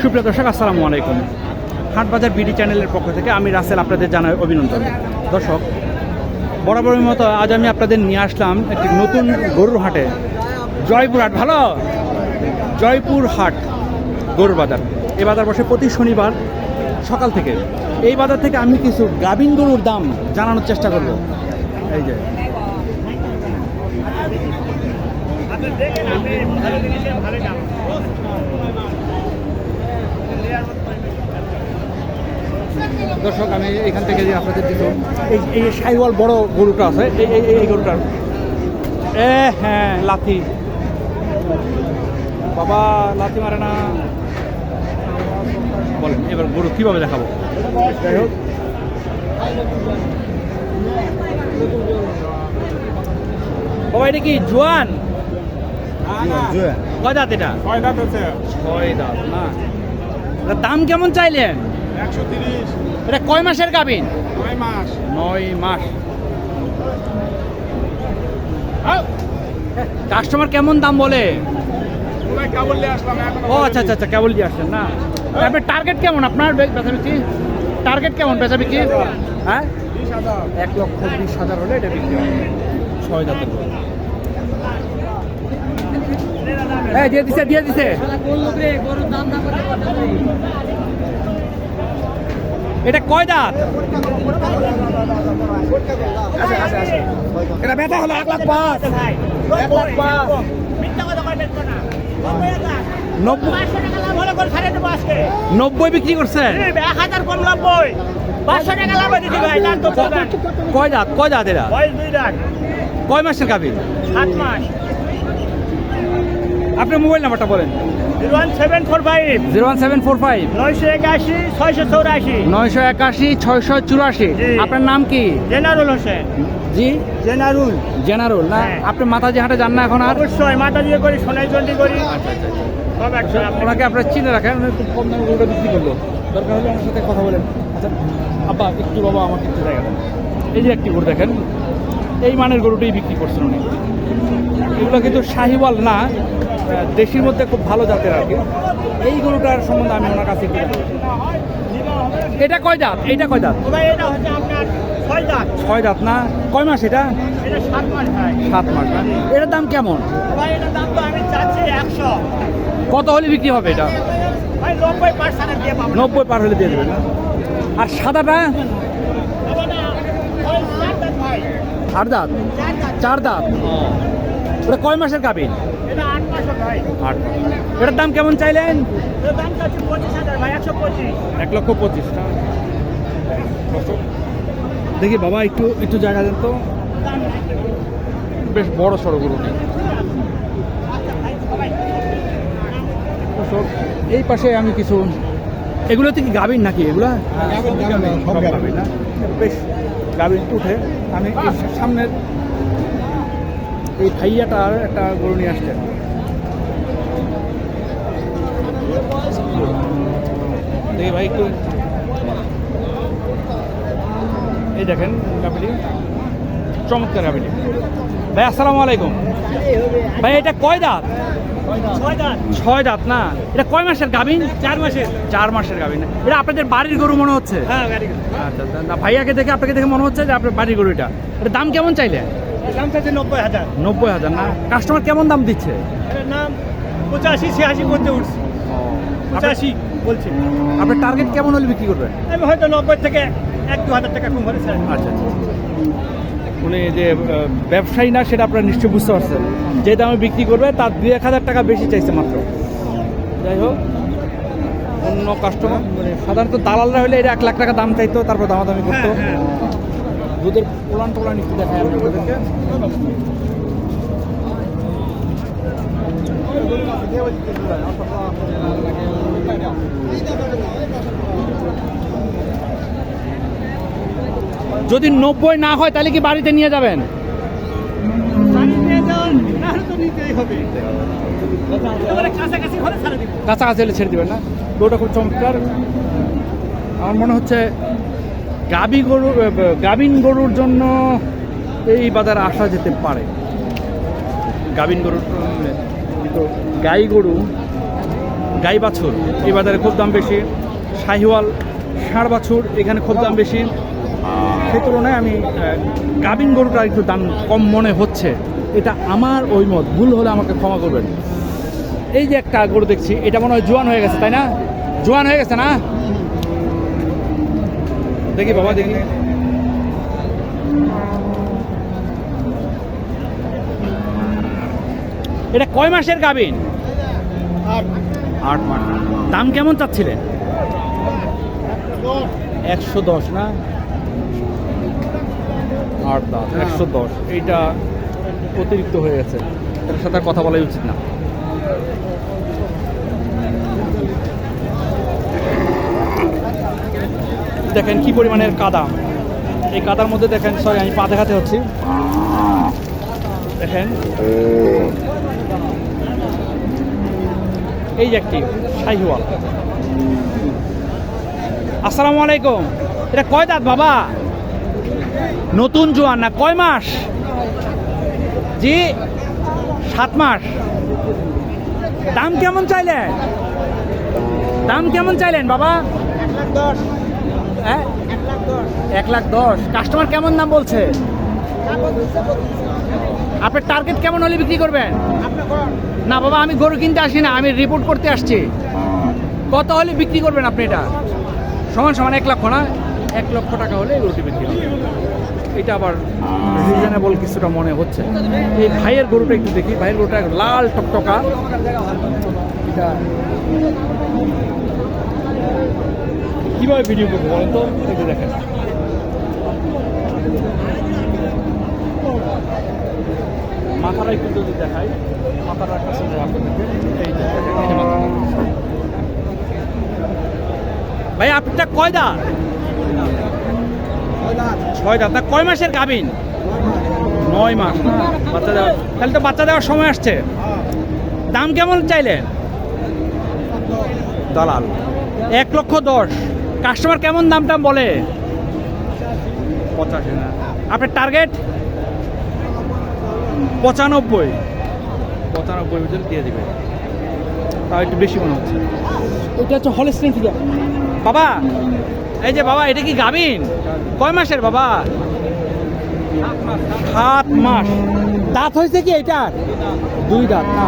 সুপ্রিয় দর্শক, আসসালামু আলাইকুম। হাটবাজার বিডি চ্যানেলের পক্ষ থেকে আমি রাসেল আপনাদের জানাই অভিনন্দন। দর্শক, বরাবরের মতো আজ আমি আপনাদের নিয়ে আসলাম একটি নতুন গরুর হাটে। জয়পুর হাট, ভালো? জয়পুর হাট, গরুর বাজার। এই বাজার বসে প্রতি শনিবার সকাল থেকে। এই বাজার থেকে আমি কিছু গাভিন গরুর দাম জানানোর চেষ্টা করব। এই যে। দর্শক, আমি এখান থেকে যে আপনাদের কিছু এই এই সাইওয়াল বড় গরুটা আছে এই এই গরুটার। এ হ্যাঁ লাথি। বাবা, লাথি মারে না। বলেন, এবার গরু কীভাবে দেখাবো? যাই হোক। বাবা, এটা কি জোয়ান? কয় দাঁত এটা? ছয় দাঁত ছয় দাঁত না? দাম কেমন চাইলেন? একশো তিরিশ। এটা কয় মাসের গাবিন নয় মাস। নয় মাস। কাস্টমার কেমন দাম বলে? ও আচ্ছা আচ্ছা আচ্ছা কেবল দিয়ে আসছেন না? আপনার টার্গেট কেমন? আপনার বে- বেচাবিক্রি? টার্গেট কেমন বেচাবিক্রি? হ্যাঁ? এক লক্ষ বিশ হাজার হলে এটা বিক্রি হবে ছয় জাতের এই দিয়ে দিছে দিয়ে দিছে। এটা কয় দাঁত? এটা বেটা হলো এক লাখ পাঁচ। এক লাখ পাঁচ। নব্বই নব্বই বিক্রি করছেন কয় দাঁত? কয় দাঁত এরা? কয় মাসের গাভীর আপনার মোবাইল নাম্বারটা বলেন। Zero one seven four five. নয়শো একাশি ছয়শো চৌরাশি। নয়শো একাশি ছয়শো চুরাশি। আপনার নাম কি? জেনারুল হোসেন। জি? জেনারুল। জেনারুল না? হ্যাঁ। আপনি মাতাজি হাটে যান না এখন আর? অবশ্যই মাথা দিয়ে করি সোনাই চন্ডি করি। সব একসাথে আপনি ওনাকে আপনার চিনে রাখেন উনি খুব কম দামে গরুটা বিক্রি করল। দরকার হলে আমার সাথে কথা বলেন। আচ্ছা আব্বা একটু বাবা আমাকে একটু জায়গা এই যে একটি গরু দেখেন এই মানের গরুটাই বিক্রি করছেন উনি। এগুলো কিন্তু শাহিওয়াল না দেশির মধ্যে খুব ভালো জাতের আর কি। এই গরুটার সম্বন্ধে আমি ওনার কাছে একটু এটা কয় দাঁত? এইটা কয় দাঁত? ভাই এটা হচ্ছে আপনার ছয় দাঁত। ছয় দাঁত না? কয় মাস এটা? এটা সাত মাস না? এটার দাম কেমন? ভাই এটার দাম তো আমি চাচ্ছি একশো। কত হলে বিক্রি হবে এটা? নব্বই পার হলে দিয়ে দেবেন না? আর সাদাটা? আট দাঁত। চার দাঁত? ওটা কয় মাসের গাবিন এটা আট মাস ভাই। আট এটার দাম কেমন চাইলেন? এক লক্ষ পঁচিশ দেখি বাবা একটু একটু জায়গা দেন তো। বেশ বড় সড়ো গরু। এই পাশে আমি কিছু এগুলোতে কি গাবিন নাকি এগুলো? সব গাভীর। না? বেশ গাবিন উঠে। আমি সামনের এই ভাইয়াটার একটা গরু নিয়ে আসছেন। দেখি ভাই একটু। এই দেখেন গাবিটি চমৎকার গাবিটি ভাই আসসালামু আলাইকুম। ভাই এটা কয় দাঁত? ছয় দাঁত। ছয় দাঁত না? এটা কয় মাসের গাবিন চার মাসের। চার মাসের গাবিন না এটা আপনাদের বাড়ির গরু মনে হচ্ছে? হ্যাঁ আচ্ছা আচ্ছা। না ভাইয়াকে দেখে আপনাকে দেখে মনে হচ্ছে যে আপনার বাড়ির গরু এটা। এটা দাম কেমন চাইলে দাম চাচ্ছি নব্বই হাজার। নব্বই হাজার না? কাস্টমার কেমন দাম দিচ্ছে? নাম পঁচাশি ছিয়াশি করতে উঠছি। পঁচাশি বলছি। আপনার টার্গেট কেমন হলে বিক্রি করবেন? আমি হয়তো নব্বই থেকে এক দু হাজার টাকা কম হলে আচ্ছা আচ্ছা। উনি যে ব্যবসায়ী না সেটা আপনারা নিশ্চয়ই বুঝতে পারছেন। যে দামে বিক্রি করবে তার দুই এক হাজার টাকা বেশি চাইছে মাত্র। যাই হোক অন্য কাস্টমার মানে সাধারণত দালালরা হলে এটা এক লাখ টাকা দাম চাইতো তারপর দামাদামি করতো। হ্যাঁ, দুধের পোলান টোলান একটু দেখায় আমি আপনাদেরকে? যদি নব্বই না হয় তাহলে কি বাড়িতে নিয়ে যাবেন। কাছাকাছি হলে ছেড়ে দেবেন না? ওটা খুব চমৎকার। আমার মনে হচ্ছে গাবি গরু গাবিন গরুর জন্য এই বাজারে আসা যেতে পারে। গাবিন গরুর তো গাই গরু, গাই বাছুর, এই বাজারে খুব দাম বেশি। শাহিওয়াল ষাঁড় বাছুর, এখানে খুব দাম বেশি। সে তুলনায় আমি গাভিন গরুটা একটু দাম কম মনে হচ্ছে। এটা আমার ওই মত, ভুল হলে আমাকে ক্ষমা করবেন। এই যে একটা গরু দেখছি, এটা মনে হয় জোয়ান হয়ে গেছে, তাই না? জোয়ান হয়ে গেছে না? দেখি বাবা দেখি। এটা কয় মাসের গাভিন? আট। মাস। দাম কেমন চাচ্ছিলেন? একশো দশ না? আট দাম একশো দশ। এইটা অতিরিক্ত হয়ে গেছে। এটার সাথে কথা বলাই উচিত না। দেখেন কি পরিমাণের কাদা। এই কাদার মধ্যে দেখেন সরি আমি পা দেখাতে হচ্ছি। দেখেন। এই যে একটি শাহিওয়াল। আসসালামু আলাইকুম। এটা কয় দাঁত বাবা? নতুন জোয়ান না কয় মাস? জি, সাত মাস। দাম কেমন চাইলেন? দাম কেমন চাইলেন বাবা? হ্যাঁ? এক লাখ দশ। কাস্টমার কেমন দাম বলছে? আপনার টার্গেট কেমন হলে বিক্রি করবেন? না বাবা, আমি গরু কিনতে আসি না, আমি রিপোর্ট করতে আসছি। কত হলে বিক্রি করবেন আপনি এটা? সমান সমান এক লক্ষ না? এক লক্ষ টাকা হলে গরুটি বিক্রি হবে। এটা আবার রিজনেবল কিছুটা মনে হচ্ছে। এই ভাইয়ের গরুটা একটু দেখি। ভাইয়ের গরুটা লাল টকটকা। এটা কীভাবে ভিডিও করব বলেন তো? একটু দেখেন। মাথাটা একটু যদি দেখাই মাথাটা আপনাদেরকে যে মাথাটা। ভাই আপনারটা কয় দাঁত? ছয় দাঁত। তা কয় মাসের গাভিন? নয় মাস। বাচ্চা দেওয়ার তাহলে তো বাচ্চা দেওয়ার সময় আসছে। দাম কেমন চাইলেন? দালাল এক লক্ষ দশ। কাস্টমার কেমন দাম টাম বলে? পঁচাশি না। আপনার টার্গেট পঁচানব্বই। পঁচানব্বই ভিতরে দিয়ে দিবে। তাও একটু বেশি মনে হচ্ছে। এটা হচ্ছে হলস্টেন ফিগার বাবা এই যে বাবা এটা কি গাবিন কয় মাসের বাবা? সাত মাস। দাঁত হয়েছে কি এটার? দুই দাঁত। না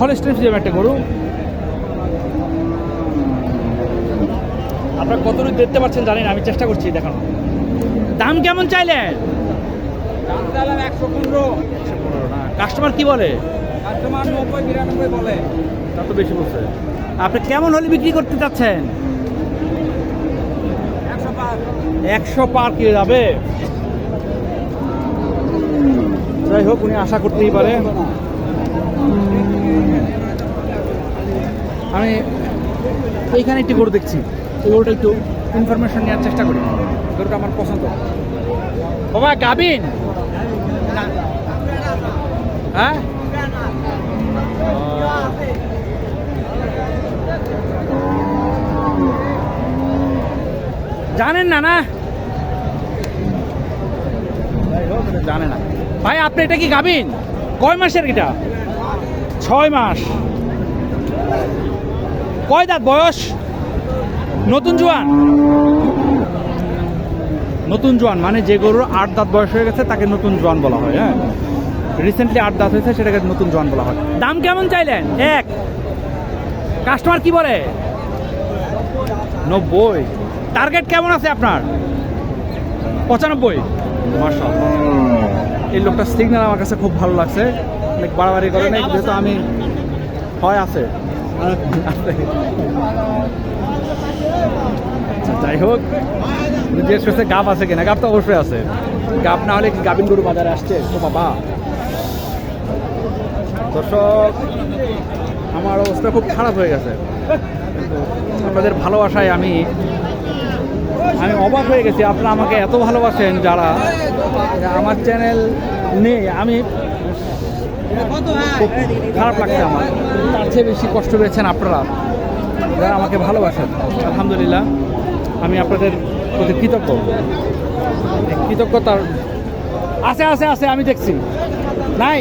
হলস্টেন ফিগার একটা গরু। আপনারা কতটুকু দেখতে পাচ্ছেন জানেন আমি চেষ্টা করছি দেখানো দাম কেমন চাইলেন একশো পনেরো। কাস্টমার কি বলে? কাস্টমার নব্বই বিরানব্বই বলে। তা তো বেশি বলছে। আপনি কেমন হলে বিক্রি করতে চাচ্ছেন? একশো পার। কি যাবে? যাই হোক উনি আশা করতেই পারে আমি এইখানে একটি গরু দেখছি। এই গরুটা একটু ইনফরমেশন নেওয়ার চেষ্টা করি। গরুটা আমার পছন্দ। বাবা গাবিন? হ্যাঁ? জানেন না না? জানে না। ভাই আপনি এটা কি গাবিন? কয় মাসের এটা? ছয় মাস। কয় দাঁত বয়স? নতুন জোয়ান। নতুন জোয়ান মানে যে গরুর আট দাঁত বয়স হয়ে গেছে, তাকে নতুন জোয়ান বলা হয় হ্যাঁ? রিসেন্টলি আট দাঁত হয়েছে, সেটাকে নতুন জোয়ান বলা হয়। দাম কেমন চাইলেন? এক। কাস্টমার কি বলে? নব্বই। টার্গেট কেমন আছে আপনার? পঁচানব্বই। এই লোকটা সিগন্যাল আমার কাছে খুব ভালো লাগছে। অনেক বাড়াবাড়ি করে নাই যেহেতু আমি হয়, আছে। যাই হোক, জিজ্ঞেস করছে গাপ আছে কিনা? গাপ তো অবশ্যই আছে। গাপ না হলে গাবিন গরু বাজারে আসছে? ও বাবা। দর্শক, আমার অবস্থা খুব খারাপ হয়ে গেছে। আপনাদের ভালোবাসায় আমি আমি অবাক হয়ে গেছি। আপনারা আমাকে এত ভালোবাসেন যারা আমার চ্যানেল নেই। আমি খারাপ লাগছে আমার। তার চেয়ে বেশি কষ্ট পেয়েছেন আপনারা। যারা আমাকে ভালোবাসেন, আলহামদুলিল্লাহ, আমি আপনাদের প্রতি কৃতজ্ঞ। কৃতজ্ঞতার আছে আছে আছে, আমি দেখছি। নাই?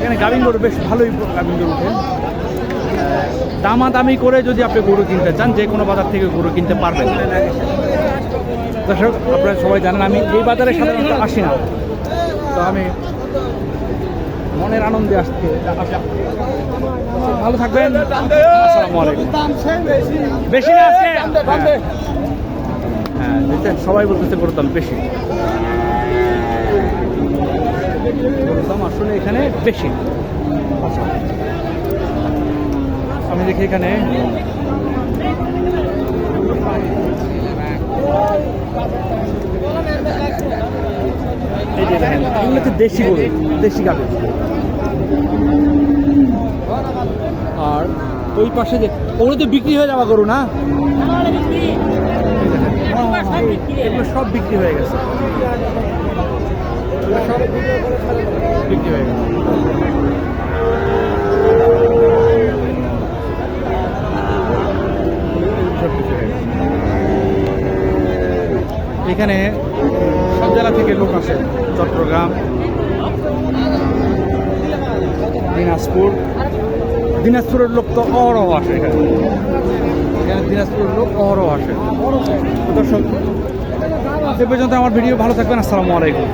এখানে গাভিন গরু বেশ ভালোই গাভিন গরু উঠে। দামাদামি করে যদি আপনি গরু কিনতে চান, যে কোনো বাজার থেকে গরু কিনতে পারবেন। দর্শক, আপনারা সবাই জানেন, আমি এই বাজারে সাধারণত আসি না। তো আমি মনের আনন্দে আসতে আসা ভালো থাকবেন। বেশি হ্যাঁ। হ্যাঁ সবাই বলতেছে দাম বেশি। দাম আসলে এখানে বেশি। আমি দেখি এখানে। এই যে দেখেন, এগুলো তো দেশি গরু, দেশি গাভি। আর ওই পাশে যে, ওগুলো তো বিক্রি হয়ে যাওয়া গরু না? এগুলো সব বিক্রি হয়ে গেছে। এখানে জেলা থেকে লোক আসে, চট্টগ্রাম, দিনাজপুর। দিনাজপুরের লোক তো অহরহ আসে এখানে। এখানে দিনাজপুরের লোক অহরহ আসে। দর্শক এ পর্যন্ত আমার ভিডিও ভালো থাকবেন। আসসালামু আলাইকুম।